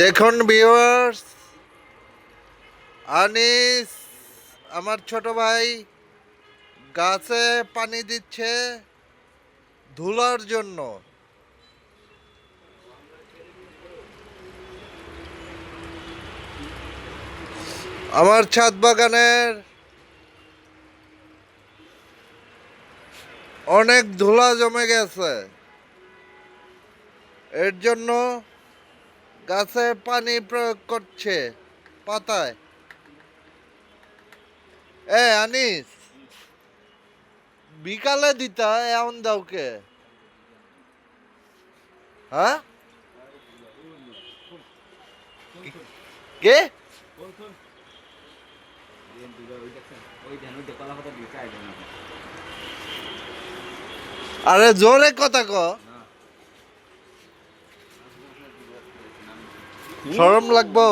দেখুন ভিউয়ার্স আনিস, আমার ছোট ভাই, গাছে পানি দিচ্ছে ধুলার জন্য। আমার ছাদ বাগানের অনেক ধুলা জমে গেছে। এর জন্য গাছে পানি প্রয়োগ করছে, পাতায়। এ, আনিস। বিকালে দিতা এমন দাওকে। হ্যাঁ? কে? আরে জোরে কথা ক। সরম লাগবো?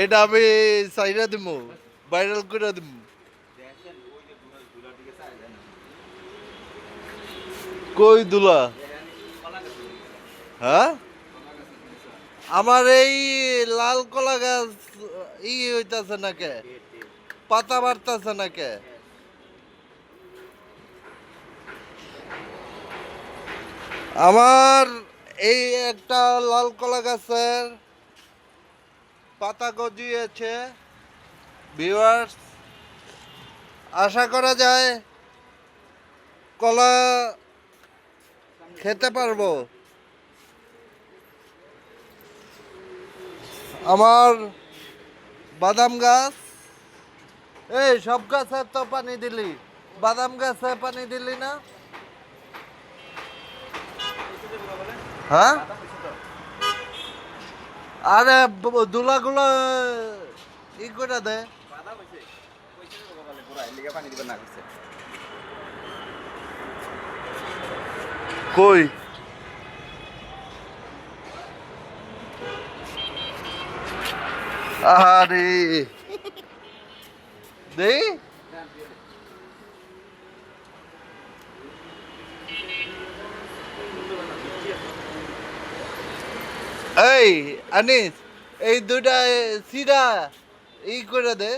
এটা আমি সাইরা দিমু ভাইরাল করে দিমু। কই দুলা? হ্যাঁ? আমার এই লাল কলা গাছ, ই হইতাছে নাকে? পাতা বাড়তাছে নাকে? আমার এই একটা লাল কলা গাছের পাতা গজিয়েছে। ভিউয়ার্স আশা করা যায় কলা খেতে পারব। আমার বাদাম গাছ। এই সব গাছে তো পানি দিলি। বাদাম গাছে পানি দিলি না? হ্যাঁ? আরে দুলাগুলো ই করে দে। কই? আরে দেই। এই আনিস এই দুটা সিরা ই করে দে।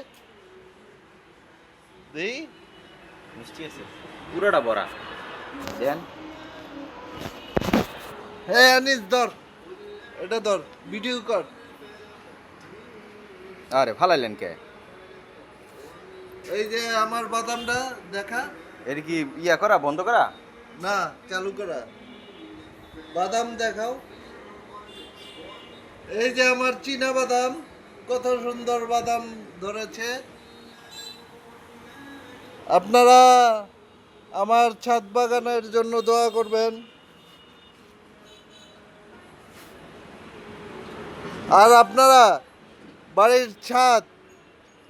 দেই মিষ্টি আছে। পুরোটা বড়া। দেন। হ্যাঁ আনিস ধর। এটা ধর ভিডিও কর। আরে ফালাইলেন কে? এই যে আমার বাদামটা দেখা। এটা কি ইয়া করা বন্ধ করা? না চালু করা। বাদাম দেখাও। এই যে আমার চীনা বাদাম, কত সুন্দর বাদাম ধরেছে। আপনারা আমার ছাদ বাগানের জন্য দোয়া করবেন। আর আপনারা বাড়ির ছাদ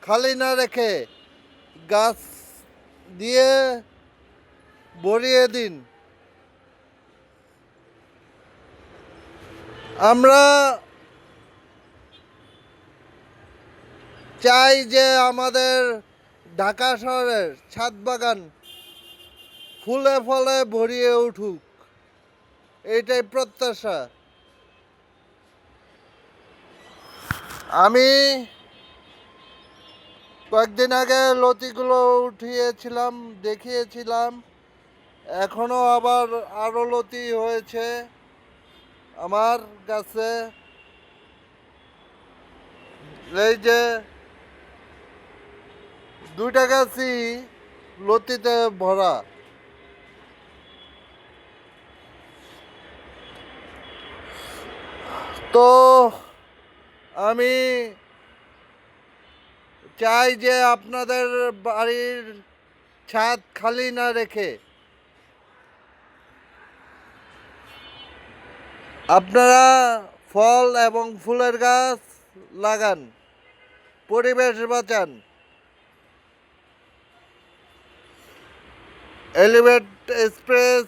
খালি না রেখে গাছ দিয়ে ভরিয়ে দিন। আমরা চাই যে আমাদের ঢাকা শহরের ছাদ বাগান ফুলে ফলে ভরিয়ে উঠুক। এইটাই প্রত্যাশা। আমি কয়েকদিন আগে লতিগুলো উঠিয়েছিলাম, দেখিয়েছিলাম। এখনও আবার আরও লতি হয়েছে আমার কাছে। এই যে দুইটা গাছই লতিতে ভরা। তো আমি চাই যে আপনাদের বাড়ির ছাদ খালি না রেখে আপনারা ফল এবং ফুলের গাছ লাগান, পরিবেশ বাঁচান। এলিভেট এক্সপ্রেস,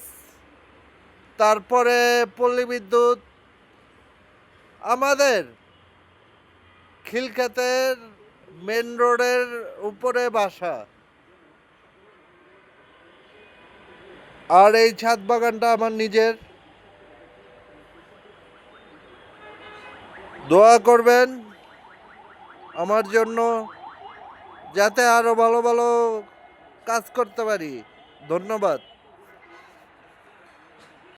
তারপরে পল্লী বিদ্যুৎ, আমাদের খিলক্ষেতের মেন রোডের উপরে বাসা। আর এই ছাদ বাগানটা আমার নিজের। দোয়া করবেন আমার জন্য, যাতে আরও ভালো ভালো কাজ করতে পারি। ধন্যবাদ।